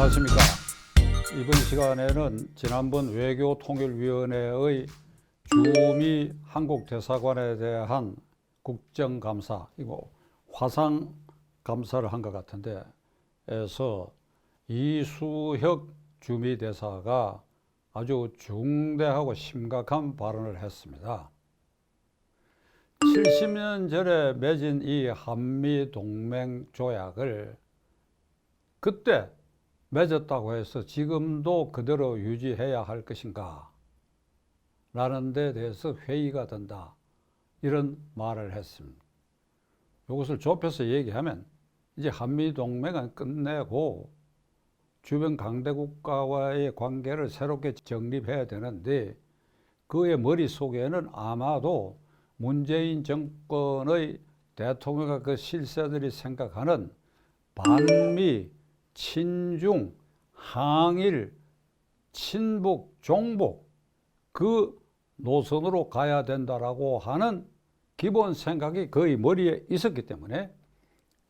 안녕하십니까. 이번 시간에는 지난번 외교통일위원회의 주미 한국 대사관에 대한 국정감사, 이거 화상 감사를 한 것 같은데, 에서 이수혁 주미 대사가 아주 중대하고 심각한 발언을 했습니다. 70년 전에 맺은 이 한미 동맹 조약을 그때 맺었다고 해서 지금도 그대로 유지해야 할 것인가? 라는 데 대해서 회의가 된다. 이런 말을 했습니다. 이것을 좁혀서 얘기하면 이제 한미 동맹은 끝내고 주변 강대국가와의 관계를 새롭게 정립해야 되는데 그의 머릿속에는 아마도 문재인 정권의 대통령과 그 실세들이 생각하는 반미, 친중, 항일, 친북, 종북 그 노선으로 가야 된다라고 하는 기본 생각이 거의 머리에 있었기 때문에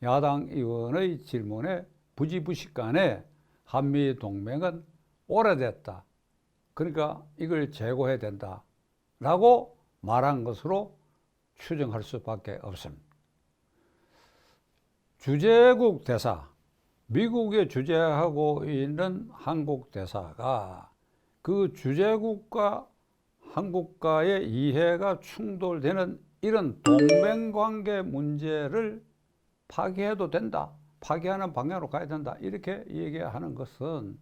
야당 의원의 질문에 부지부식간에 한미 동맹은 오래됐다. 그러니까 이걸 재고해야 된다라고 말한 것으로 추정할 수밖에 없습니다. 주재국 대사, 미국에 주재하고 있는 한국 대사가 그 주재국과 한국과의 이해가 충돌되는 이런 동맹관계 문제를 파기해도 된다. 파기하는 방향으로 가야 된다. 이렇게 얘기하는 것은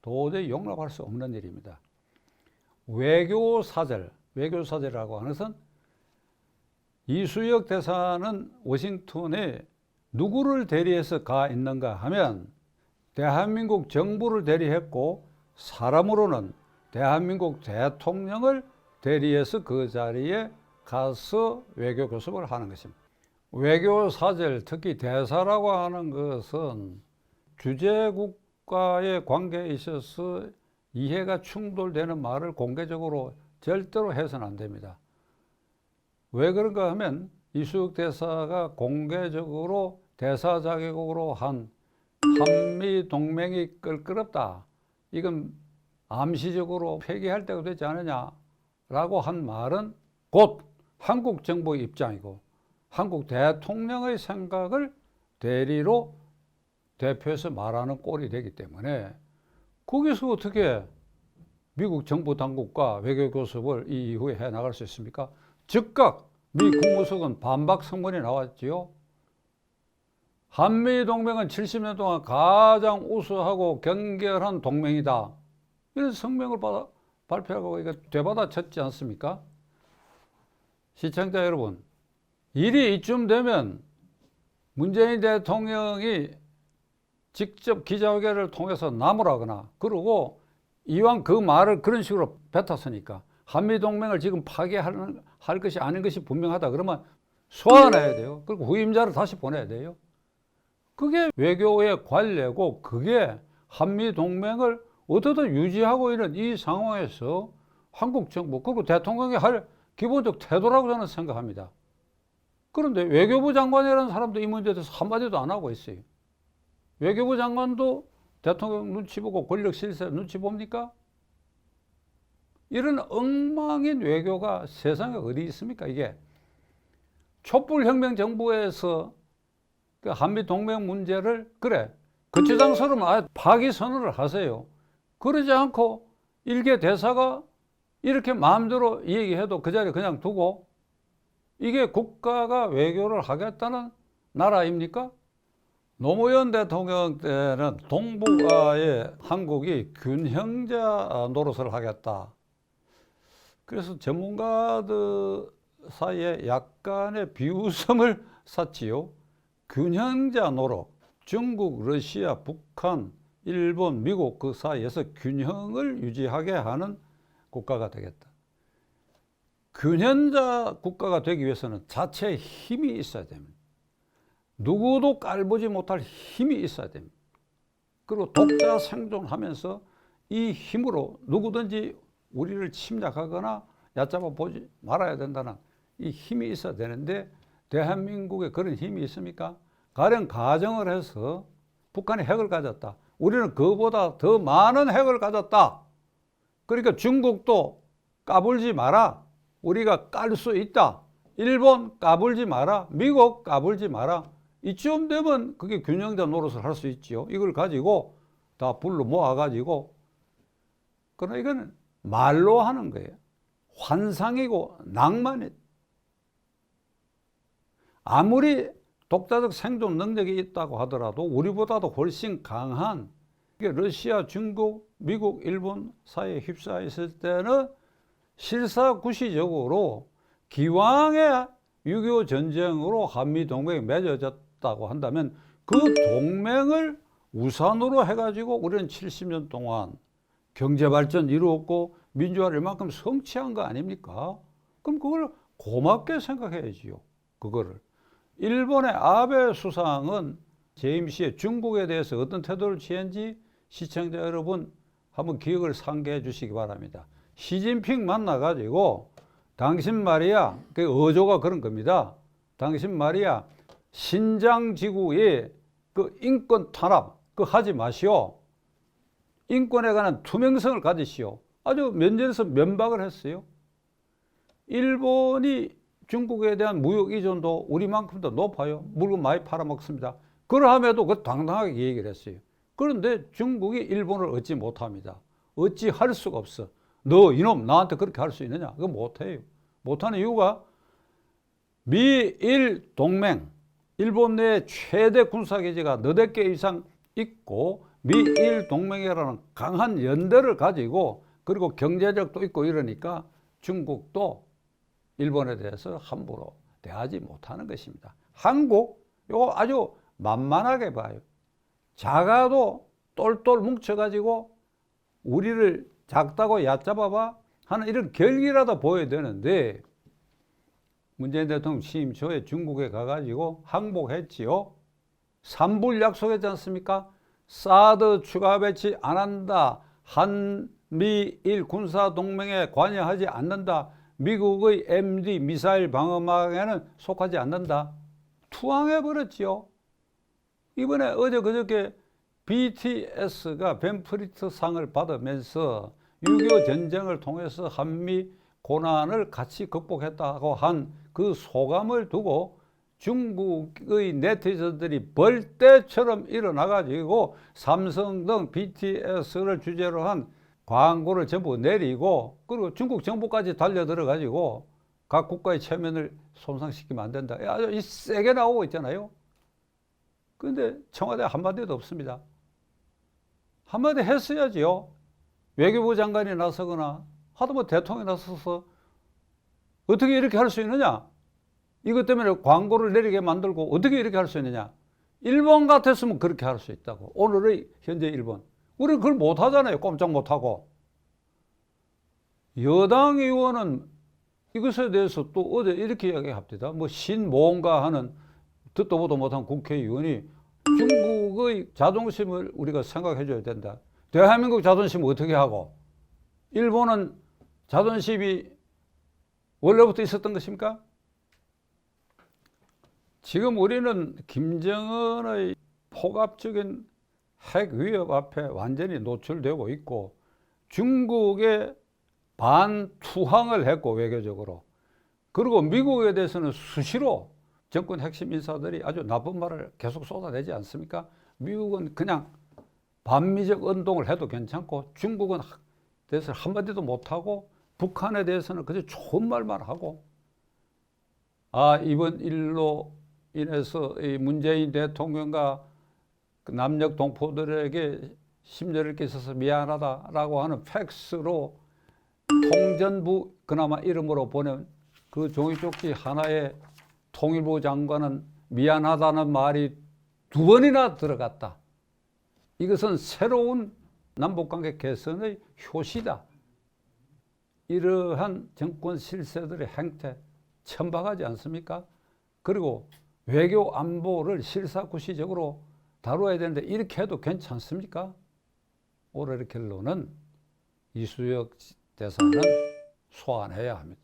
도저히 용납할 수 없는 일입니다. 외교사절, 외교사절이라고 하는 것은 이수혁 대사는 워싱턴에 누구를 대리해서 가 있는가 하면 대한민국 정부를 대리했고 사람으로는 대한민국 대통령을 대리해서 그 자리에 가서 외교 교섭을 하는 것입니다. 외교 사절, 특히 대사라고 하는 것은 주재국과의 관계에 있어서 이해가 충돌되는 말을 공개적으로 절대로 해서는 안 됩니다. 왜 그런가 하면 이수혁 대사가 공개적으로 대사 자격으로 한 한미 동맹이 끌끄럽다. 이건 암시적으로 폐기할 때가 되지 않느냐라고 한 말은 곧 한국 정부의 입장이고 한국 대통령의 생각을 대리로 대표해서 말하는 꼴이 되기 때문에 거기서 어떻게 미국 정부 당국과 외교 교섭을 이 이후에 해 나갈 수 있습니까? 즉각 미 국무석은 반박 성문이 나왔지요. 한미 동맹은 70년 동안 가장 우수하고 경결한 동맹이다. 이런 성명을 받아, 발표하고 이거 되받아 쳤지 않습니까? 시청자 여러분, 일이 이쯤 되면 문재인 대통령이 직접 기자회견을 통해서 나무라거나 그러고 이왕 그 말을 그런 식으로 뱉었으니까 한미동맹을 지금 파괴하는 할 것이 아닌 것이 분명하다 그러면 소환해야 돼요. 그리고 후임자를 다시 보내야 돼요. 그게 외교의 관례고 그게 한미 동맹을 어떻든 유지하고 있는 이 상황에서 한국 정부 그리고 대통령이 할 기본적 태도라고 저는 생각합니다. 그런데 외교부 장관이라는 사람도 이 문제에 대해서 한마디도 안 하고 있어요. 외교부 장관도 대통령 눈치 보고 권력 실세 눈치 봅니까? 이런 엉망인 외교가 세상에 어디 있습니까? 이게 촛불혁명 정부에서 그 한미 동맹 문제를 그래 거치장처럼 아예 파기 선언을 하세요. 그러지 않고 일개 대사가 이렇게 마음대로 얘기해도 그 자리에 그냥 두고 이게 국가가 외교를 하겠다는 나라입니까? 노무현 대통령 때는 동북아에 한국이 균형자 노릇을 하겠다. 그래서 전문가들 사이에 약간의 비웃음을 샀지요. 균형자 노릇. 중국, 러시아, 북한, 일본, 미국 그 사이에서 균형을 유지하게 하는 국가가 되겠다. 균형자 국가가 되기 위해서는 자체에 힘이 있어야 됩니다. 누구도 깔보지 못할 힘이 있어야 됩니다. 그리고 독자 생존하면서 이 힘으로 누구든지 우리를 침략하거나 얕잡아 보지 말아야 된다는 이 힘이 있어야 되는데 대한민국에 그런 힘이 있습니까? 가령 가정을 해서 북한이 핵을 가졌다. 우리는 그보다 더 많은 핵을 가졌다. 그러니까 중국도 까불지 마라. 우리가 깔 수 있다. 일본 까불지 마라. 미국 까불지 마라. 이쯤 되면 그게 균형된 노릇을 할 수 있지요. 이걸 가지고 다 불러 모아가지고 그러나 이거는 말로 하는 거예요. 환상이고 낭만이 아무리 독자적 생존 능력이 있다고 하더라도 우리보다도 훨씬 강한 러시아, 중국, 미국, 일본 사이에 휩싸여 있을 때는 실사구시적으로 기왕의 6.25 전쟁으로 한미 동맹이 맺어졌다고 한다면 그 동맹을 우산으로 해가지고 우리는 70년 동안 경제 발전 이루었고 민주화를 이만큼 성취한 거 아닙니까? 그럼 그걸 고맙게 생각해야지요. 그거를. 일본의 아베 수상은 재임 시에 중국에 대해서 어떤 태도를 취했는지 시청자 여러분 한번 기억을 상기해 주시기 바랍니다. 시진핑 만나가지고 당신 말이야, 그 어조가 그런 겁니다. 당신 말이야, 신장 지구의 그 인권 탄압, 그 하지 마시오. 인권에 관한 투명성을 가지시오. 아주 면전에서 면박을 했어요. 일본이 중국에 대한 무역 의존도 우리만큼도 높아요. 물건 많이 팔아먹습니다. 그러함에도 그 당당하게 얘기를 했어요. 그런데 중국이 일본을 얻지 못합니다. 어찌 할 수가 없어. 너 이놈 나한테 그렇게 할 수 있느냐? 그거 못해요. 못하는 이유가 미일 동맹, 일본 내 최대 군사기지가 너댓 개 이상 있고 미일 동맹이라는 강한 연대를 가지고 그리고 경제력도 있고 이러니까 중국도 일본에 대해서 함부로 대하지 못하는 것입니다. 한국 이거 아주 만만하게 봐요. 작아도 똘똘 뭉쳐가지고 우리를 작다고 얕잡아봐 하는 이런 결기라도 보여야 되는데 문재인 대통령 취임 초에 중국에 가가지고 항복했지요. 삼불 약속했지 않습니까? 사드 추가 배치 안 한다. 한미일 군사 동맹에 관여하지 않는다. 미국의 MD 미사일 방어망에는 속하지 않는다. 투항해 버렸지요. 이번에 어제 그저께 BTS가 벤프리트 상을 받으면서 6.25 전쟁을 통해서 한미 고난을 같이 극복했다고 한 그 소감을 두고 중국의 네티즌들이 벌떼처럼 일어나가지고 삼성 등 BTS를 주제로 한 광고를 전부 내리고 그리고 중국 정부까지 달려들어 가지고 각 국가의 체면을 손상시키면 안 된다. 아주 이 세게 나오고 있잖아요. 그런데 청와대 한마디도 없습니다. 한마디 했어야지요. 외교부 장관이 나서거나 하다못 대통령이 나서서 어떻게 이렇게 할 수 있느냐? 이것 때문에 광고를 내리게 만들고 어떻게 이렇게 할 수 있느냐? 일본 같았으면 그렇게 할 수 있다고. 오늘의 현재 일본. 우리는 그걸 못 하잖아요. 꼼짝 못 하고. 여당 의원은 이것에 대해서 또 어제 이렇게 이야기합니다. 뭐 신모인가 하는 듣도 보도 못한 국회의원이 중국의 자존심을 우리가 생각해 줘야 된다. 대한민국 자존심 어떻게 하고 일본은 자존심이 원래부터 있었던 것입니까? 지금 우리는 김정은의 폭압적인 핵 위협 앞에 완전히 노출되고 있고 중국의 반투항을 했고 외교적으로 그리고 미국에 대해서는 수시로 정권 핵심 인사들이 아주 나쁜 말을 계속 쏟아내지 않습니까? 미국은 그냥 반미적 운동을 해도 괜찮고 중국은 대해서 한마디도 못하고 북한에 대해서는 그저 좋은 말만 하고 아 이번 일로 인해서 이 문재인 대통령과 그 남녘 동포들에게 심려를 끼쳐서 미안하다라고 하는 팩스로 통전부 그나마 이름으로 보낸 그 종이 쪽지 하나에 통일부 장관은 미안하다는 말이 두 번이나 들어갔다. 이것은 새로운 남북관계 개선의 효시다. 이러한 정권 실세들의 행태 천박하지 않습니까? 그리고 외교 안보를 실사구시적으로 다뤄야 되는데 이렇게 해도 괜찮습니까? 결론은 이수혁 대사는 소환해야 합니다.